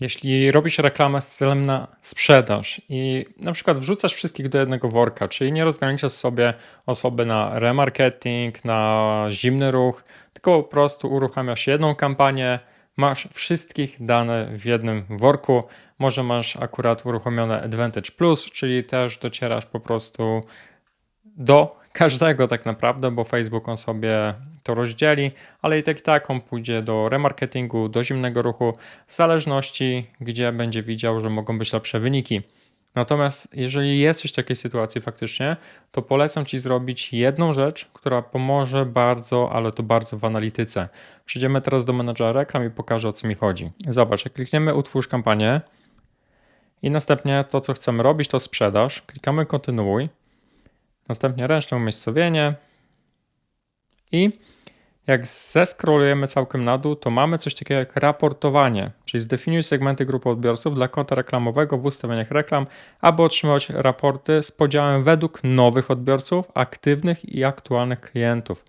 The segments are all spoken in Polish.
Jeśli robisz reklamę z celem na sprzedaż i na przykład wrzucasz wszystkich do jednego worka, czyli nie rozgraniczasz sobie osoby na remarketing, na zimny ruch, tylko po prostu uruchamiasz jedną kampanię, masz wszystkich dane w jednym worku. Może masz akurat uruchomione Advantage Plus, czyli też docierasz po prostu do każdego tak naprawdę, bo Facebook on sobie to rozdzieli, ale i tak i tak on pójdzie do remarketingu, do zimnego ruchu, w zależności gdzie będzie widział, że mogą być lepsze wyniki. Natomiast jeżeli jesteś w takiej sytuacji faktycznie, to polecam Ci zrobić jedną rzecz, która pomoże bardzo, ale to bardzo w analityce. Przejdziemy teraz do menadżera reklam i pokażę o co mi chodzi. Zobacz, jak klikniemy utwórz kampanię i następnie to co chcemy robić to sprzedaż, klikamy kontynuuj, następnie ręczne umiejscowienie i jak zeskrolujemy całkiem na dół, to mamy coś takiego jak raportowanie, czyli zdefiniuj segmenty grupy odbiorców dla konta reklamowego w ustawieniach reklam, aby otrzymać raporty z podziałem według nowych odbiorców, aktywnych i aktualnych klientów.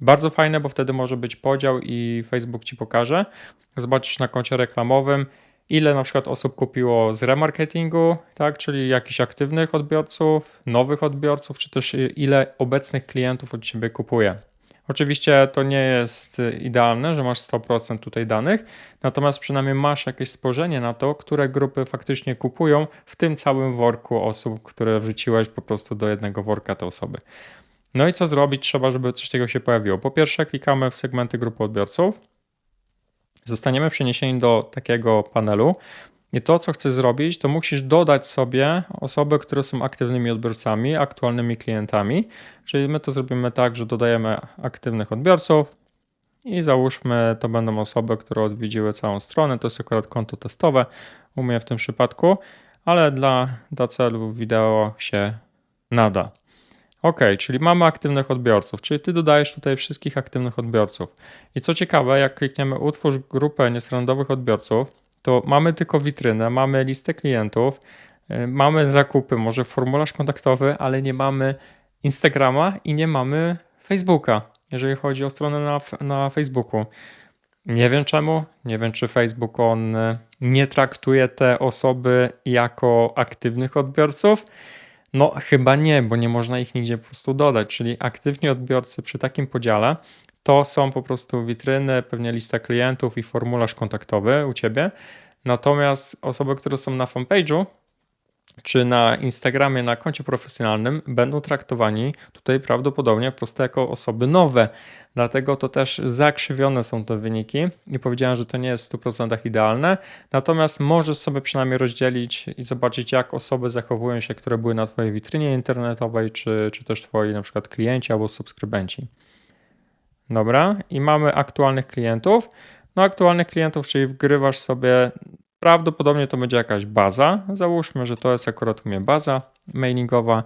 Bardzo fajne, bo wtedy może być podział i Facebook ci pokaże. Zobaczysz na koncie reklamowym, ile na przykład osób kupiło z remarketingu, tak, czyli jakichś aktywnych odbiorców, nowych odbiorców, czy też ile obecnych klientów od ciebie kupuje. Oczywiście to nie jest idealne, że masz 100% tutaj danych, natomiast przynajmniej masz jakieś spojrzenie na to, które grupy faktycznie kupują w tym całym worku osób, które wrzuciłeś po prostu do jednego worka te osoby. No i co zrobić trzeba, żeby coś takiego się pojawiło? Po pierwsze, klikamy w segmenty grupy odbiorców. Zostaniemy przeniesieni do takiego panelu. I to, co chcesz zrobić, to musisz dodać sobie osoby, które są aktywnymi odbiorcami, aktualnymi klientami. Czyli my to zrobimy tak, że dodajemy aktywnych odbiorców i załóżmy, to będą osoby, które odwiedziły całą stronę. To jest akurat konto testowe u mnie w tym przypadku, ale dla, dla celów wideo się nada. Ok, czyli mamy aktywnych odbiorców, czyli ty dodajesz tutaj wszystkich aktywnych odbiorców. I co ciekawe, jak klikniemy utwórz grupę niestandardowych odbiorców, to mamy tylko witrynę, mamy listę klientów, y, mamy zakupy, może formularz kontaktowy, ale nie mamy Instagrama i nie mamy Facebooka, jeżeli chodzi o stronę na, na Facebooku. Nie wiem czemu, nie wiem czy Facebook on y, nie traktuje te osoby jako aktywnych odbiorców. No, chyba nie, bo nie można ich nigdzie po prostu dodać. Czyli aktywni odbiorcy przy takim podziale to są po prostu witryny, pewnie lista klientów i formularz kontaktowy u ciebie. Natomiast osoby, które są na fanpage'u, czy na Instagramie, na koncie profesjonalnym, będą traktowani tutaj prawdopodobnie po prostu jako osoby nowe. Dlatego to też zakrzywione są te wyniki i powiedziałem, że to nie jest w 100% idealne. Natomiast możesz sobie przynajmniej rozdzielić i zobaczyć, jak osoby zachowują się, które były na Twojej witrynie internetowej, czy, czy też Twoi na przykład klienci albo subskrybenci. Dobra, i mamy aktualnych klientów. No, aktualnych klientów, czyli wgrywasz sobie, prawdopodobnie to będzie jakaś baza. Załóżmy, że to jest akurat u mnie baza mailingowa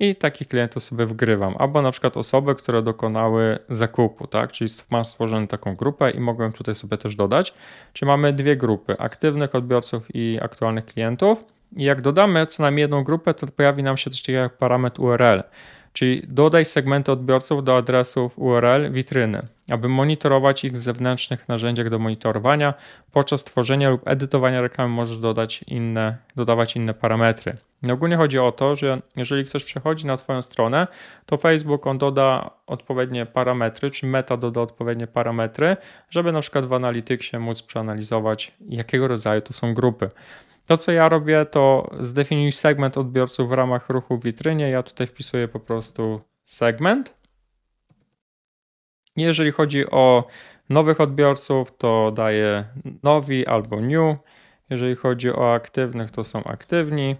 i takich klientów sobie wgrywam. Albo na przykład osoby, które dokonały zakupu, tak? Czyli mam stworzoną taką grupę i mogłem tutaj sobie też dodać. Czyli mamy dwie grupy: aktywnych odbiorców i aktualnych klientów. I jak dodamy co najmniej jedną grupę, to pojawi nam się też taki parametr URL. Czyli dodaj segmenty odbiorców do adresów URL witryny, aby monitorować ich w zewnętrznych narzędziach do monitorowania. Podczas tworzenia lub edytowania reklamy możesz dodać inne, dodawać inne parametry. I ogólnie chodzi o to, że jeżeli ktoś przechodzi na Twoją stronę, to Facebook on doda odpowiednie parametry, czy meta doda odpowiednie parametry, żeby na przykład w Analyticsie móc przeanalizować, jakiego rodzaju to są grupy. To, co ja robię, to zdefiniuj segment odbiorców w ramach ruchu w witrynie. Ja tutaj wpisuję po prostu segment. Jeżeli chodzi o nowych odbiorców, to daję nowi albo new. Jeżeli chodzi o aktywnych, to są aktywni.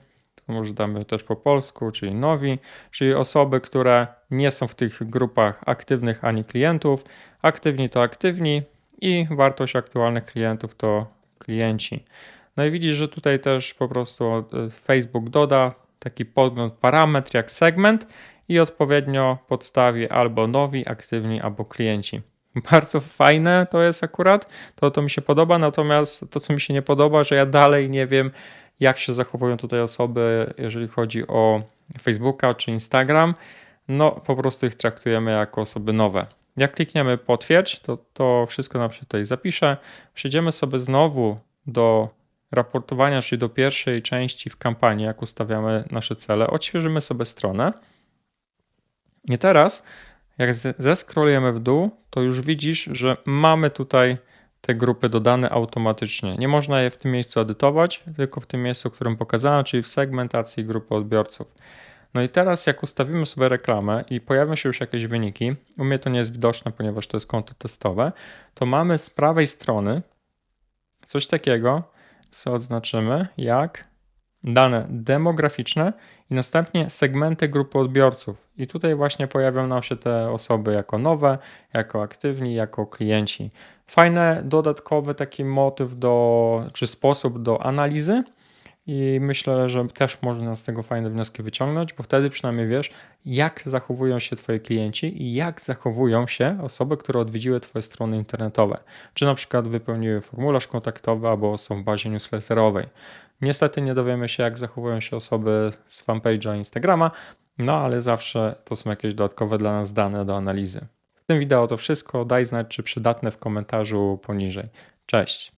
To może damy też po polsku, czyli nowi, czyli osoby, które nie są w tych grupach aktywnych ani klientów. Aktywni to aktywni i wartość aktualnych klientów to klienci. No i widzisz, że tutaj też po prostu e, Facebook doda taki podgląd, parametr jak segment i odpowiednio podstawi albo nowi, aktywni, albo klienci. Bardzo fajne to jest akurat, to, to mi się podoba, natomiast to, co mi się nie podoba, że ja dalej nie wiem, jak się zachowują tutaj osoby, jeżeli chodzi o Facebooka czy Instagram. No, po prostu ich traktujemy jako osoby nowe. Jak klikniemy potwierdź, to to wszystko nam się tutaj zapisze. Przejdziemy sobie znowu do raportowania, czyli do pierwszej części w kampanii, jak ustawiamy nasze cele, odświeżymy sobie stronę. I teraz, jak zeskrolujemy w dół, to już widzisz, że mamy tutaj te grupy dodane automatycznie. Nie można je w tym miejscu edytować, tylko w tym miejscu, którym pokazano, czyli w segmentacji grupy odbiorców. No i teraz, jak ustawimy sobie reklamę i pojawią się już jakieś wyniki, u mnie to nie jest widoczne, ponieważ to jest konto testowe, to mamy z prawej strony coś takiego, co odznaczymy jak dane demograficzne i następnie segmenty grupy odbiorców. I tutaj właśnie pojawią nam się te osoby jako nowe, jako aktywni, jako klienci. Fajny dodatkowy taki motyw do, czy sposób do analizy, i myślę, że też można z tego fajne wnioski wyciągnąć, bo wtedy przynajmniej wiesz, jak zachowują się Twoi klienci i jak zachowują się osoby, które odwiedziły Twoje strony internetowe. Czy na przykład wypełniły formularz kontaktowy albo są w bazie newsletterowej. Niestety nie dowiemy się, jak zachowują się osoby z fanpage'a Instagrama, no ale zawsze to są jakieś dodatkowe dla nas dane do analizy. W tym wideo to wszystko. Daj znać, czy przydatne w komentarzu poniżej. Cześć.